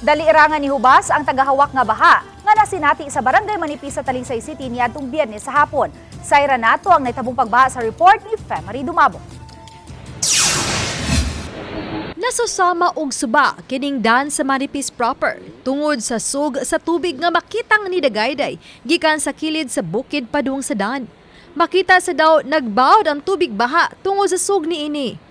Dali irangan ni Hubas ang tagahawak nga baha nga nasinati sa barangay Manipis sa Talisay City niadtong Biyernes sa hapon. Sa Iranato ang naitabong pagbaha sa report ni Femery Dumabo. Nasusama og suba kining dan sa Manipis proper tungod sa sug sa tubig nga makitang ni Dagayday gikan sa kilid sa bukid padung sa dan. Makita sa daw nagbawd ang tubig baha tungod sa sug ni ini.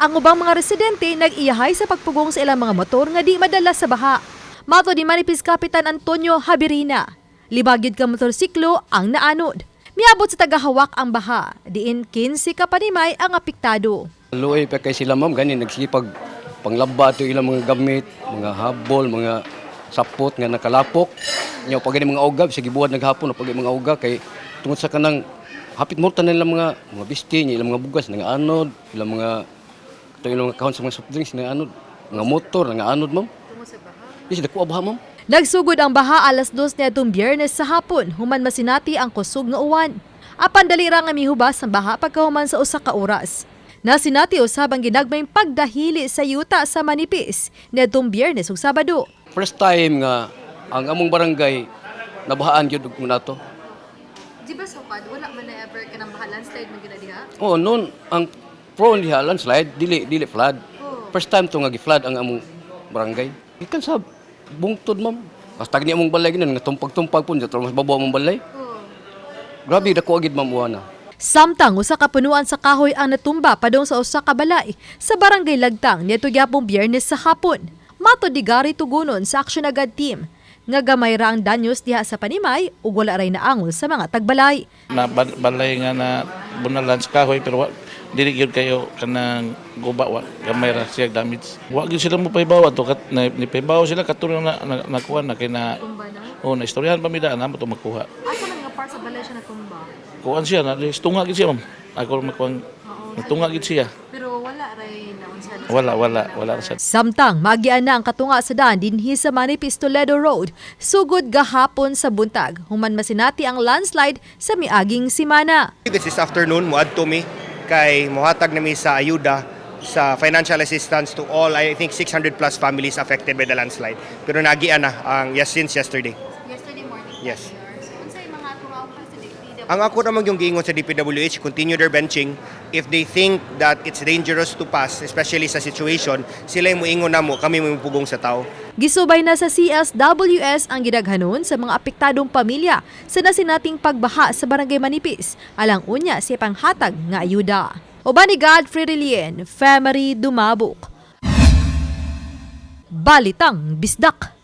Ang ubang mga residente nag-iyahay sa pagpugong sa ilang mga motor nga di madala sa baha. Mato ni Manipis Kapitan Antonio Habirina. Libagyod ka motorsiklo ang naanod. Miabot sa tagahawak ang baha, diin 15 ka panimay ang apektado. Luoy pa kay sila ma'am, gani nagsipag panglaba to ilang mga gamit, mga habol, mga sapot nga nakalapok. Nya pag gani mga ugab sige buhat naghapon pag mga uga kay tungod sa kanang hapit mo tanan nila mga mga bisti, ilang mga bugas nga anod, ilang mga to ilang mga kahon sa mga soft drinks nga anod, mga motor nga anod ma'am. Tungod sa baha. Yes, baha ma'am. Nagsugod ang baha alas 2 nitong biyernes sa hapon, human masinati ang kusog nga uwan. Apan dali ra nga mihubas ang baha pagkahuman sa usa ka oras. Nasinati usab ang ginagmayng pagdahili sa yuta sa Manipis nitong biyernes ug Sabado. First time nga ang among barangay nabahaan gyud og nato. Di ba so pad wala man na ever ka nang baha landslide man gina diha? Oh, noon ang prone diha landslide dili dili flood. First time to nga gi-flood ang among barangay. Ikan sa bungtod ma'am. Kas tag ni among balay ginan nga tumpag-tumpag pun jatro mas babaw among balay. Grabe dako agid ma'am uwana. Samtang usa ka punuan sa kahoy ang natumba padung sa usa ka balay sa barangay Lagtang nito gyapong biyernes sa hapon. Mato di gari tugunon sa aksyon agad team nga gamay ra ang danyos diha sa panimay ug wala ray naangol sa mga tagbalay. na bal- balay nga na bunalan sa kahoy pero dili gyud kayo kanang guba wa gamay ra siya damage. Wa gyud sila mo paybaw ato kat na, ni paybaw sila katulong na na, nakuha na kay na oh na? istoryahan pa mi daan na mo to makuha. Asa man nga part sa balay siya natumba? kuan siya na tunga gid siya ma'am. Ako makuha. Tunga gid siya. Pero wala wala wala siya Samtang magian na ang katunga sa daan dinhi sa Manipis Toledo Road, sugod gahapon sa buntag, human masinati ang landslide sa miaging simana. This is afternoon, muad to me kay muhatag nami sa ayuda sa financial assistance to all I think 600 plus families affected by the landslide. Pero nagian na ang yes since yesterday. Yesterday morning. Yes. Unsay mga tunga pa sa DPW? Ang ako naman yung giingon sa DPWH, continue their benching. If they think that it's dangerous to pass, especially sa situation, sila yung muingon na mo, kami mo pugong sa tao. Gisubay na sa CSWS ang gidaghanon sa mga apektadong pamilya sa nasinating pagbaha sa Barangay Manipis, alang unya si panghatag nga ayuda. Uban ni Godfrey Relien, Femery Dumabok. Balitang Bisdak.